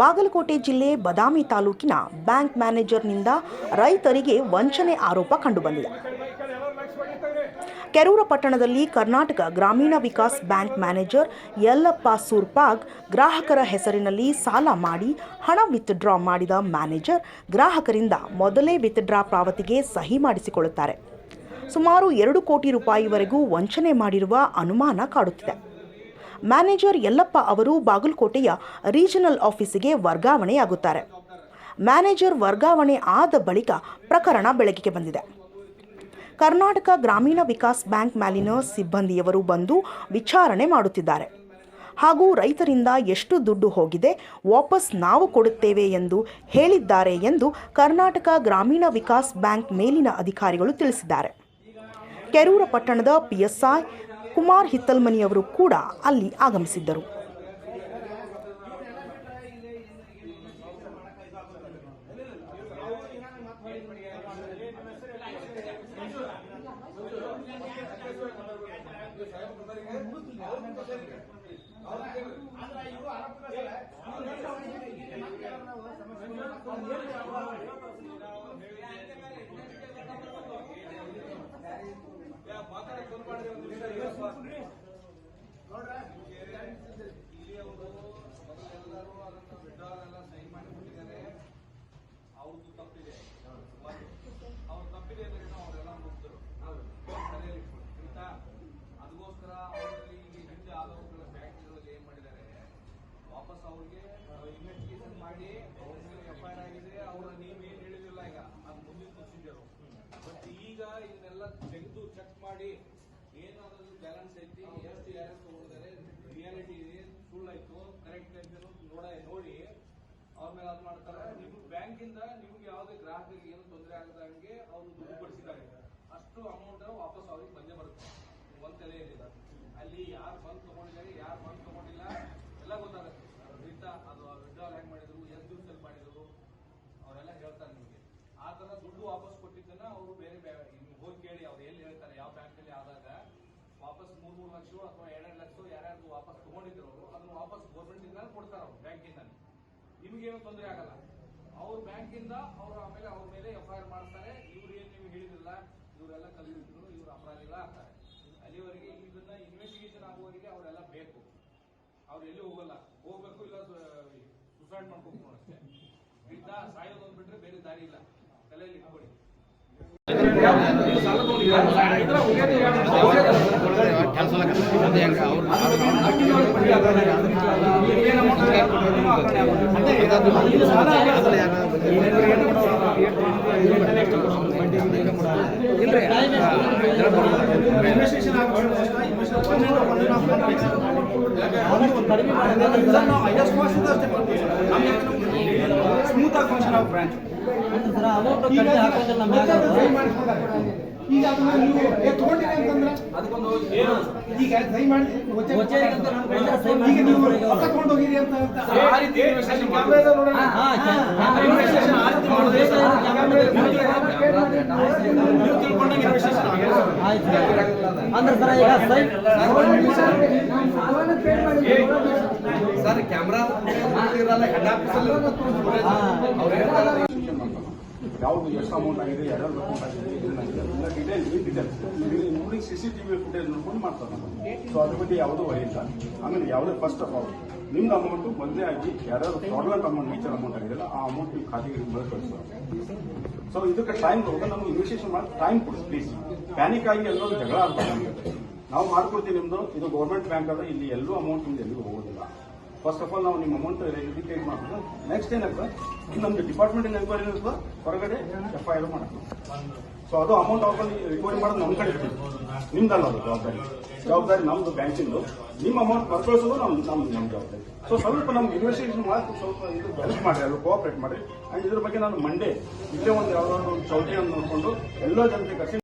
ಬಾಗಲಕೋಟೆ ಜಿಲ್ಲೆ ಬದಾಮಿ ತಾಲೂಕಿನ ಬ್ಯಾಂಕ್ ಮ್ಯಾನೇಜರ್ನಿಂದ ರೈತರಿಗೆ ವಂಚನೆ ಆರೋಪ ಕಂಡುಬಂದಿದೆ. ಕೆರೂರ ಪಟ್ಟಣದಲ್ಲಿ ಕರ್ನಾಟಕ ಗ್ರಾಮೀಣ ವಿಕಾಸ್ ಬ್ಯಾಂಕ್ ಮ್ಯಾನೇಜರ್ ಯಲ್ಲಪ್ಪ ಸೂರ್ಪಾಗ್ ಗ್ರಾಹಕರ ಹೆಸರಿನಲ್ಲಿ ಸಾಲ ಮಾಡಿ ಹಣ ವಿತ್ಡ್ರಾ ಮಾಡಿದ ಮ್ಯಾನೇಜರ್ ಗ್ರಾಹಕರಿಂದ ಮೊದಲೇ ವಿತ್ಡ್ರಾ ಪಾವತಿಗೆ ಸಹಿ ಮಾಡಿಸಿಕೊಳ್ಳುತ್ತಾರೆ. ಸುಮಾರು ಎರಡು ಕೋಟಿ ರೂಪಾಯಿವರೆಗೂ ವಂಚನೆ ಮಾಡಿರುವ ಅನುಮಾನ ಕಾಡುತ್ತಿದೆ. ಮ್ಯಾನೇಜರ್ ಯಲ್ಲಪ್ಪ ಅವರು ಬಾಗಲಕೋಟೆಯ ರೀಜನಲ್ ಆಫೀಸಿಗೆ ವರ್ಗಾವಣೆಯಾಗುತ್ತಾರೆ. ಮ್ಯಾನೇಜರ್ ವರ್ಗಾವಣೆ ಆದ ಬಳಿಕ ಪ್ರಕರಣ ಬೆಳಕಿಗೆ ಬಂದಿದೆ. ಕರ್ನಾಟಕ ಗ್ರಾಮೀಣ ವಿಕಾಸ್ ಬ್ಯಾಂಕ್ ಮ್ಯಾಲಿನ ಸಿಬ್ಬಂದಿಯವರು ಬಂದು ವಿಚಾರಣೆ ಮಾಡುತ್ತಿದ್ದಾರೆ. ಹಾಗೂ ರೈತರಿಂದ ಎಷ್ಟು ದುಡ್ಡು ಹೋಗಿದೆ, ವಾಪಸ್ ನಾವು ಕೊಡುತ್ತೇವೆ ಎಂದು ಹೇಳಿದ್ದಾರೆ ಎಂದು ಕರ್ನಾಟಕ ಗ್ರಾಮೀಣ ವಿಕಾಸ್ ಬ್ಯಾಂಕ್ ಮೇಲಿನ ಅಧಿಕಾರಿಗಳು ತಿಳಿಸಿದ್ದಾರೆ. ಕೆರೂರ ಪಟ್ಟಣದ ಪಿಎಸ್ಐ ಕುಮಾರ್ ಹಿತ್ತಲ್ಮನಿಯವರು ಕೂಡ ಅಲ್ಲಿ ಆಗಮಿಸಿದ್ದರು. ಅವ್ರದ್ದು ತಪ್ಪಿದೆ ಅವ್ರ ತಪ್ಪಿದೆ ಅಂದ್ರೆ ಅವರೆಲ್ಲ ಮುಗಿದ್ರು ಆಯ್ತಾ ಅದಕ್ಕೋಸ್ಕರ ಅವರಲ್ಲಿ ಈಗ ಹಿಂದೆ ಆದವುಗಳ ಬ್ಯಾಂಕ್ಗಳಲ್ಲಿ ಏನ್ ಮಾಡಿದ್ದಾರೆ ವಾಪಸ್ ಅವ್ರಿಗೆ ಇನ್ವೆಸ್ಟಿಗೇಷನ್ ಮಾಡಿ ಅವ್ರ ಮೇಲೆ ಎಫ್ ಐ ಆರ್ ಆಗಿದೆ ಅವ್ರ ನೀವು ಏನ್ ಹೇಳಿದಿಲ್ಲ ಈಗ ಅದು ಮುಂದಿನ ಪ್ರೊಸೀಜರು ಬಟ್ ಈಗ ಇದನ್ನೆಲ್ಲ ತೆಗೆದು ಚೆಕ್ ಮಾಡಿ ಏನು ಅದ್ರಲ್ಲಿ ಬ್ಯಾಲೆನ್ಸ್ ಐತಿ ಎಷ್ಟು ಯಾರು ತಗೊಂಡಿದ್ದಾರೆ ರಿಯಾಲಿಟಿ ಇದೆ ಸುಳ್ಳಾಯ್ತು ಕರೆಕ್ಟ್ ಅಂತ ನೋಡ ನೋಡಿ ಅವ್ರ ಮೇಲೆ ಅದು ಮಾಡ್ತಾರೆ. ನಿಮ್ಮ ಬ್ಯಾಂಕಿಂದ ನಿಮ್ಗೆ ಯಾವುದೇ ಗ್ರಾಹಕರಿಗೆ ಏನು ತೊಂದರೆ ಆಗದಂಗೆ ಅವರು ದುಡ್ಡು ಕೊಡಿಸಿದ್ದಾರೆ. ಅಷ್ಟು ಅಮೌಂಟ್ ವಾಪಸ್ ಅವ್ರಿಗೆ ಬಂದೇ ಬರುತ್ತೆ. ಒಂದ್ ತಲೆ ಏನಿಲ್ಲ. ಅಲ್ಲಿ ಯಾರು ಬಂದು ತಗೊಂಡಿದ್ದಾರೆ, ಯಾರು ಬಂದು ತಗೊಂಡಿಲ್ಲ, ಎಲ್ಲ ಗೊತ್ತಾಗುತ್ತೆ. ವಿತ ಅದು ವಿಡ್ರಾಲ್ ಹೆಂಗ್ ಮಾಡಿದ್ರು, ಎಷ್ಟು ದಿವಸದಲ್ಲಿ ಮಾಡಿದ್ರು, ಅವರೆಲ್ಲ ಹೇಳ್ತಾರೆ ನಿಮಗೆ. ಆ ತರ ದುಡ್ಡು ವಾಪಸ್ ಕೊಟ್ಟಿದ್ದನ್ನ ಅವರು ಬೇರೆ ಹೋಗಿ ಕೇಳಿ ಅವ್ರು ಎಲ್ಲಿ ಹೇಳ್ತಾರೆ, ಯಾವ ಬ್ಯಾಂಕಲ್ಲಿ ಆದಾಗ ವಾಪಸ್ ಮೂರ್ ಮೂರು ಲಕ್ಷ ಅಥವಾ ಎರಡೆರಡು ಲಕ್ಷ ಯಾರ್ಯಾರು ವಾಪಸ್ ತಗೊಂಡಿದ್ರು ಅವರು, ಅದನ್ನ ವಾಪಸ್ ಗೌರ್ಮೆಂಟ್ ಇಂದ ಕೊಡ್ತಾರೆ ಅವ್ರು ಬ್ಯಾಂಕಿಂದ ನಿಮ್ಗೇನು ತೊಂದರೆ ಆಗಲ್ಲ. ಅವ್ರ ಬ್ಯಾಂಕಿಂದ ಅವ್ರ ಆಮೇಲೆ ಅವ್ರ ಮೇಲೆ ಎಫ್ ಐ ಆರ್ ಮಾಡ್ತಾರೆ. ಇವ್ರು ಏನ್ ನೀವು ಹೇಳಿದಿಲ್ಲ ಇವರೆಲ್ಲ ಕಲಿತಿದ್ರು ಇವ್ರು ಅಪರಾಧಿಗಳ ಆಗ್ತಾರೆ. ಅಲ್ಲಿವರೆಗೆ ಇದನ್ನ ಇನ್ವೆಸ್ಟಿಗೇಷನ್ ಆಗುವವರೆಗೆ ಅವರೆಲ್ಲ ಬೇಕು. ಅವ್ರು ಎಲ್ಲಿ ಹೋಗಲ್ಲ. ಹೋಗ್ಬೇಕು ಇಲ್ಲ ಸುಸೈಡ್ ಮಾಡ್ಬೇಕು ಅಷ್ಟೇ. ಬಿದ್ದ ಸಾಯೋದು ಅಂದ್ಬಿಟ್ರೆ ಬೇರೆ ದಾರಿ ಇಲ್ಲ. ತಲೆಯಲ್ಲಿ ಇಟ್ಕೊಳ್ಳಿ. ಸಾಲ ಸ್ಮೂತ್ ಆಗಿ ಫಂಕ್ಷನ್ ಆಫ್ ಬ್ರಾಂಚ್ ಅಮೌಂಟ್ ಕಡಿಮೆ ಹಾಕೋದಿಲ್ಲ ಈಗ ಅದನ್ನ ನೀವು ತಗೊಂಡಿರಿ ಅಂತಂದ್ರೆ? ಈಗ ಸಹಿ ಮಾಡಿ ಈಗ ನೀವು. ರೊಕ್ಕ ತಗೊಂಡು ಹೋಗಿರಿ ಅಂತ. ಅಂದ್ರೆ ಈಗ ಸರ್ ಕ್ಯಾಮ್ರಾ ಇರಲ್ಲ ಹೆಡ್ ಆಫೀಸಲ್ಲಿ ಅವ್ರು ಹೇಳ್ತಾರೆ. ಯಾವುದು ಎಷ್ಟು ಅಮೌಂಟ್ ಆಗಿದೆ, ಯಾರ್ಯಾರು ಅಮೌಂಟ್ ಆಗಿದೆ ಏನಾಗಿದೆ ಎಲ್ಲ detail details including C C T V footage ನೋಡ್ಕೊಂಡು ಮಾಡ್ತಾರೆ ನಾವು ಸೊ ಅದ್ರ ಬಗ್ಗೆ ಯಾವುದೂ ಇಲ್ಲ. ಆಮೇಲೆ ಯಾವುದೇ ಫಸ್ಟ್ ಆಫ್ ಆಲ್ ನಿಮ್ದು ಅಮೌಂಟ್ ಮೊದಲೇ ಆಗಿ ಯಾರ್ಯಾರು ಫ್ರಾಡ್ಲೆಂಟ್ ಅಮೌಂಟ್ ಮೇಚರ್ ಅಮೌಂಟ್ ಆಗಿದೆಯಲ್ಲ, ಆ ಅಮೌಂಟ್ ನಿಮ್ಮ ಖಾತೆಗೆ ಬಂದು ಕಳಿಸ್ತಾರೆ ಸೊ ಇದಕ್ಕೆ ಟೈಮ್ ಕೊಡುವಾಗ ನಮ್ಗೆ ಇನ್ವೆಸ್ಟಿಗೇಷನ್ ಮಾಡಿ ಟೈಮ್ ಕೊಡಿ ಪ್ಲೀಸ್ ಪ್ಯಾನಿಕ್ ಆಗಿ ಎಲ್ಲರೂ ಜಗಳ ನಮ್ಗೆ. ನಾವು ಮಾಡ್ಕೊಡ್ತೀವಿ ನಿಮ್ದು, ಇದು ಗೌರ್ಮೆಂಟ್ ಬ್ಯಾಂಕ್ ಅದ ಇಲ್ಲಿ ಎಲ್ಲೂ ಅಮೌಂಟ್ ನಿಮ್ದು ಎಲ್ಲಿಗೂ ಹೋಗೋದಿಲ್ಲ. ಫಸ್ಟ್ ಆಫ್ ಆಲ್ ನಾವು ನಿಮ್ಮ ಅಮೌಂಟ್ ರಿಜಿಕೇಟ್ ಮಾಡೋದು ನೆಕ್ಸ್ಟ್ ಏನಪ್ಪ? ನಮ್ದು ಡಿಪಾರ್ಟ್ಮೆಂಟ್ ಎನ್ಕ್ವೈರಿ ಇರ್ತದೆ ಹೊರಗಡೆ ಎಫ್ ಐ ಆರ್ ಮಾಡೋದು ಸೊ ಅದು ಅಮೌಂಟ್ ಅವ್ರಲ್ಲಿ ರಿಕವರಿ ಮಾಡೋದು ನಮ್ಮ ಕಡೆ ನಿಮ್ದಲ್ಲ ಅದು ಜವಾಬ್ದಾರಿ. ಜವಾಬ್ದಾರಿ ನಮ್ದು ಬ್ಯಾಂಕಿಂದು ನಿಮ್ಮ ಅಮೌಂಟ್ ಬರ್ಕಳಿಸೋದು ನಮ್ ನಮ್ದು ನಮ್ಮ ಜವಾಬ್ದಾರಿ. ಸೊ ಸ್ವಲ್ಪ ನಮ್ಗೆ ಇನ್ವೆಸ್ಟಿಗೇಷನ್ ಮಾಡಿ ಸ್ವಲ್ಪ ಇದು ಹೆಲ್ಪ್ ಮಾಡಿ, ಅದು ಕೋಆಪರೇಟ್ ಮಾಡಿ. ಅಂಡ್ ಇದ್ರ ಬಗ್ಗೆ ನಾನು ಮಂಡೇ ಇಲ್ಲೇ ಒಂದು ಯಾವ್ದಾದ್ರು ಒಂದು ಚೌಟಿಯನ್ನು ನೋಡಿಕೊಂಡು ಎಲ್ಲ ಜನತೆ ಕರೆಸಿ